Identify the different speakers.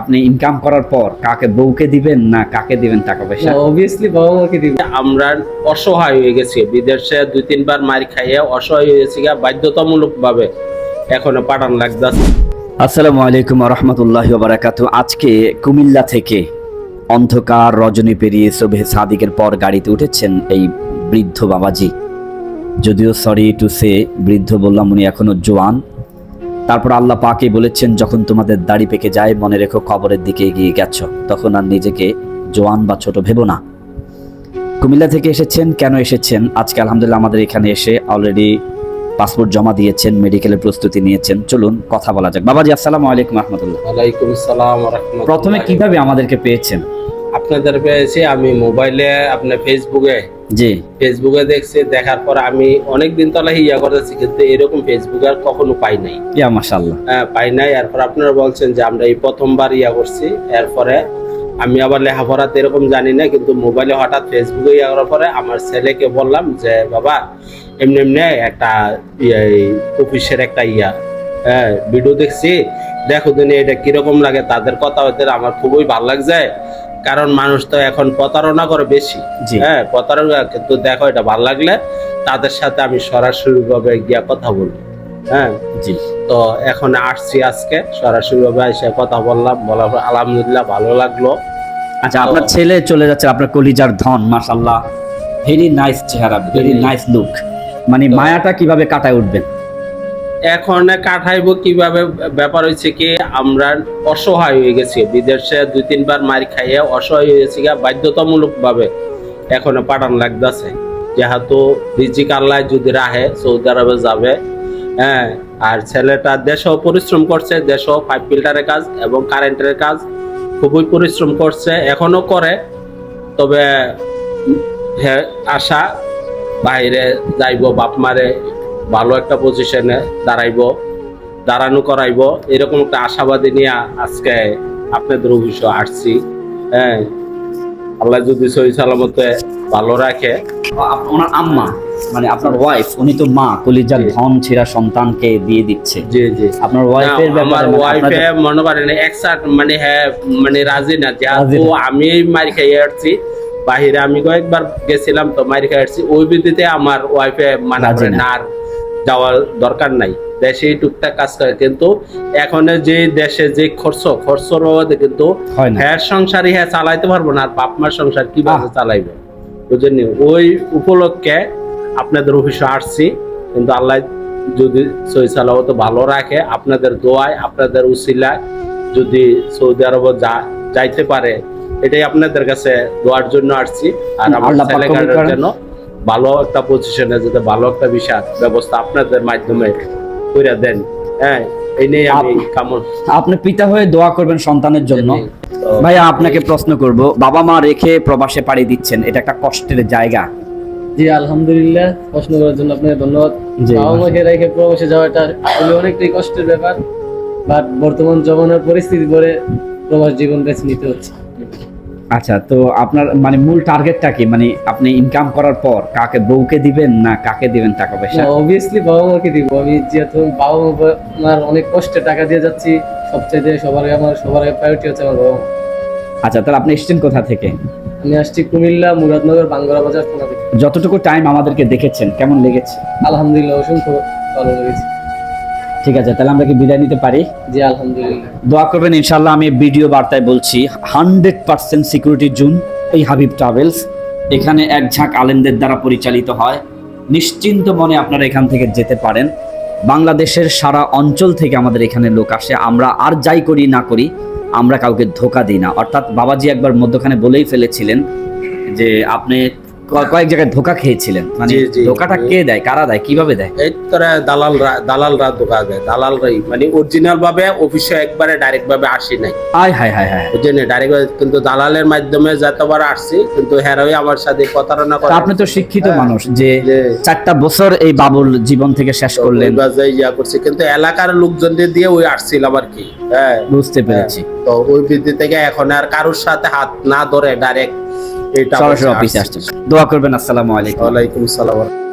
Speaker 1: আপনি ইনকাম করার পর কাকে বউকে দিবেন না কাকে দিবেন টাকা পয়সা?
Speaker 2: অবভিয়াসলি বাবা মাকে দিব।
Speaker 3: আমরা অসহায় হয়ে গেছি। বিদেশে দুই তিনবার মার খাইয়ে অসহায় হয়ে গেছি গা বাধ্যতামূলক ভাবে এখনও পাঠান লাগতেছে
Speaker 1: আসসালামু আলাইকুম রহমতুল্লাহ বারাকাত আজকে কুমিল্লা থেকে অন্ধকার রজনী পেরিয়ে সোভে সাদিকের পর গাড়িতে উঠেছেন এই বৃদ্ধ বাবাজি। যদিও সরি টু সে বৃদ্ধ বললাম উনি এখনও জোয়ান। তারপর আল্লাহ পাকে বলেছেন যখন তোমাদের দাড়ি পেকে যায় মনে রেখো কবরের দিকে এগিয়ে গেছ তখন আর নিজেকে জোয়ান বা ছোট ভেবো না। কুমিল্লা থেকে এসেছেন কেন এসেছেন? আজকে আলহামদুলিল্লাহ আমাদের এখানে এসে অলরেডি পাসপোর্ট জমা দিয়েছেন মেডিকেলের প্রস্তুতি নিয়েছেন। চলুন কথা বলা যাক। বাবাজি আসসালামু আলাইকুম রহমতুল্লাহ। প্রথমে কীভাবে আমাদেরকে পেয়েছেন?
Speaker 3: আপনাদের পেয়েছি আমি মোবাইলে আপনার ফেসবুকে।
Speaker 1: জি।
Speaker 3: ফেসবুকে দেখছি দেখার পর আমি অনেক দিন তলা ইয়া করেছি কিন্তু এরকম ফেসবুকে আর কখনো পাই নাই।
Speaker 1: ইয়া মাশাআল্লাহ।
Speaker 3: হ্যাঁ পাই নাই। এরপর আপনারা বলছেন যে আমরা এই প্রথমবার ইয়া করছি এরপরে আমি আবার লেখাপড়াতে এরকম জানি না কিন্তু মোবাইলে হঠাৎ ফেসবুকে ইয়া করার পরে আমার ছেলেকে বললাম যে বাবা এমনি এমনি একটা এই অফিসের একটা ইয়া হ্যাঁ ভিডিও দেখছি। দেখো দিনে এটা কীরকম লাগে তাদের কথা হইতে আমার খুবই ভালো লাগছে। কারণ মানুষ তো এখন প্রতারণা করে বেশি। হ্যাঁ প্রতারণা কিন্তু দেখো এটা ভালো লাগলে তাদের সাথে আমি সরাসরি ভাবে গিয়া কথা বলব। হ্যাঁ?
Speaker 1: জি।
Speaker 3: তো এখন আসছি আজকে সরাসরি ভাবে এসে কথা বললাম বলার পর আলহামদুলিল্লাহ ভালো লাগল।
Speaker 1: আচ্ছা আপনার ছেলে চলে যাচ্ছে আপনার কলিজার ধন মাশাআল্লাহ। ভেরি নাইস চেহারা ভেরি নাইস লুক মানে মায়াটা কীভাবে কাটায় উঠবেন?
Speaker 3: এখন কাঠাইবো কীভাবে? ব্যাপার হয়েছে কি, আমরা অসহায় হয়ে গেছি। বিদেশে দুই, তিনবার মার খাইয়ে অসহায় হয়ে গেছি গা বাধ্যতামূলক ভাবে এখনও পাঠান লাগতেছে। যেহেতু রিজিক আল্লাহ যদি রাহে সৌদি আরবে যাবে হ্যাঁ আর ছেলেটা দেশেও পরিশ্রম করছে, দেশেও পাইপ ফিল্টারের কাজ এবং কারেন্টের কাজ খুবই পরিশ্রম করছে, এখনও করে। তবে হ্যাঁ আশা, বাইরে যাইব, বাপ মারে ভালো একটা পজিশনে দাঁড়াইবো দাঁড়ানো করাইবো এরকম একটা আশাবাদী নিয়ে আজকে আপনাদের অফিসে আসছি। হ্যাঁ আল্লাহ যদি সহি সালামতে ভালো রাখে।
Speaker 1: ওনার আম্মা মানে আপনার ওয়াইফ উনি তো মা কলিজার ধন ছেঁড়া সন্তানকে দিয়ে দিচ্ছে।
Speaker 3: জি জি।
Speaker 1: আপনার ওয়াইফের
Speaker 3: না, আমার
Speaker 1: ব্যাপারে মানে
Speaker 3: ওয়াইফে
Speaker 1: আপনাদের-
Speaker 3: মনে করেন একসাথ মানে হ্যাঁ মানে রাজি না যেহেতু
Speaker 1: না।
Speaker 3: আমি মারি খাইয়ে আসছি বাহিরে আমি কয়েকবার গেছিলাম তো মারি খাই আসছি ওই ভিত্তিতে আমার ওয়াইফে মানা করে
Speaker 1: না।
Speaker 3: না। আর যাওয়ার দরকার নাই দেশে টুকটাক কাজ করে কিন্তু এখন যে দেশে যে খরচ খরচর বাবদে কিন্তু
Speaker 1: হ্যাঁ
Speaker 3: সংসারই হ্যাঁ চালাইতে পারব না আর বাপ মার সংসার কীভাবে। চালাইবে বুঝলেন ওই উপলক্ষে আপনাদের অফিসে আসছি কিন্তু আল্লাহ যদি সহি সালামত ভালো রাখে আপনাদের দোয়ায় আপনাদের উসিলায় যদি সৌদি আরব যা যাইতে পারে এটাই আপনাদের কাছে দোয়ার জন্য আসছি আর আমার
Speaker 1: করেন।
Speaker 3: জন্য ভালো একটা পজিশনে যাতে ভালো একটা বিষয় ব্যবস্থা আপনাদের মাধ্যমে করে দেন হ্যাঁ এই নিয়ে আমি কামন
Speaker 1: আপনি পিতা হয়ে দোয়া করবেন সন্তানের জন্য। ভাইয়া আপনাকে প্রশ্ন করব বাবা মা রেখে প্রবাসে পাড়ি দিচ্ছেন এটা একটা কষ্টের জায়গা।
Speaker 2: জি আলহামদুলিল্লাহ প্রশ্ন করার জন্য আপনাকে ধন্যবাদ।
Speaker 1: জি,
Speaker 2: বাবা মাকে রেখে প্রবাসে যাওয়াটা আসলে অনেকটাই কষ্টের ব্যাপার বাট বর্তমান জমানার পরিস্থিতি পরে প্রবাস জীবন বেছে নিতে হচ্ছে।
Speaker 1: আচ্ছা তো আপনার মানে মূল টার্গেটটা কি? মানে আপনি ইনকাম করার পর কাকে বউকে দিবেন না কাকে দিবেন টাকা পয়সা?
Speaker 2: অবভিয়াসলি বাবা মাকে দিব। আমি যেহেতু বাবা মার অনেক কষ্টে টাকা দিয়ে যাচ্ছি সবচেয়ে সবার আগে আমার সবার প্রায়োরিটি হচ্ছে আমার বাবা
Speaker 1: আচ্ছা তাহলে আপনি এসছেন কোথা থেকে?
Speaker 2: আমি আসছি কুমিল্লা মুরাদনগর বাঙ্গরা বাজার থেকে।
Speaker 1: যতটুকু টাইম আমাদেরকে দেখেছেন কেমন লেগেছে?
Speaker 2: আলহামদুলিল্লাহ অসংখ্য ভালো লেগেছে।
Speaker 1: ঠিক আছে তাহলে আমরা কি বিদায় নিতে পারি?
Speaker 2: জি আলহামদুলিল্লাহ।
Speaker 1: দোয়া করবেন ইনশাল্লাহ আমি ভিডিও বার্তায় বলছি হান্ড্রেড পার্সেন্ট সিকিউরিটি জুন এই হাবিব ট্রাভেলস এখানে এক ঝাঁক আলেমদের দ্বারা পরিচালিত হয়। নিশ্চিন্ত মনে আপনারা এখান থেকে যেতে পারেন। বাংলাদেশের সারা অঞ্চল থেকে আমাদের এখানে লোক আসে। আমরা আর যাই করি না করি আমরা কাউকে ধোকা দিই না। অর্থাৎ বাবাজি একবার মধ্যখানে বলেই ফেলেছিলেন যে আপনি কয়েক জায়গায় ধোকা খেয়েছিলেন। মানে। ধোকাটা কে দেয়? কারা দেয়? কীভাবে দেয়?
Speaker 3: এই তোরা দালালরা দালালরা দোকা দেয়। দালালরাই মানে অরিজিনাল ভাবে অফিসে একবারে ডাইরেক্ট ভাবে আসি নাই।
Speaker 1: আয় হায় হায় হায়
Speaker 3: বুঝছেন ডাইরেক্ট কিন্তু দালালের মাধ্যমে যতবার আসছি কিন্তু হেরাই আমার সাথে প্রতারণা করে
Speaker 1: আপনি তো শিক্ষিত
Speaker 3: হ্যাঁ।
Speaker 1: মানুষ যে চারটা বছর এই বাবুল জীবন থেকে শেষ করলেন।
Speaker 3: ওই ইয়া করছি কিন্তু এলাকার লোকজনদের দিয়ে ওই আসছিলাম আর কি? হ্যাঁ।
Speaker 1: বুঝতে পেরেছি।
Speaker 3: তো ওই বৃদ্ধি থেকে এখন আর কারোর সাথে হাত না ধরে ডাইরেক্ট
Speaker 1: সরাসরি অফিসে আসছেন দোয়া করবেন আসসালামু আলাইকুম।
Speaker 3: ওয়ালাইকুম সালাম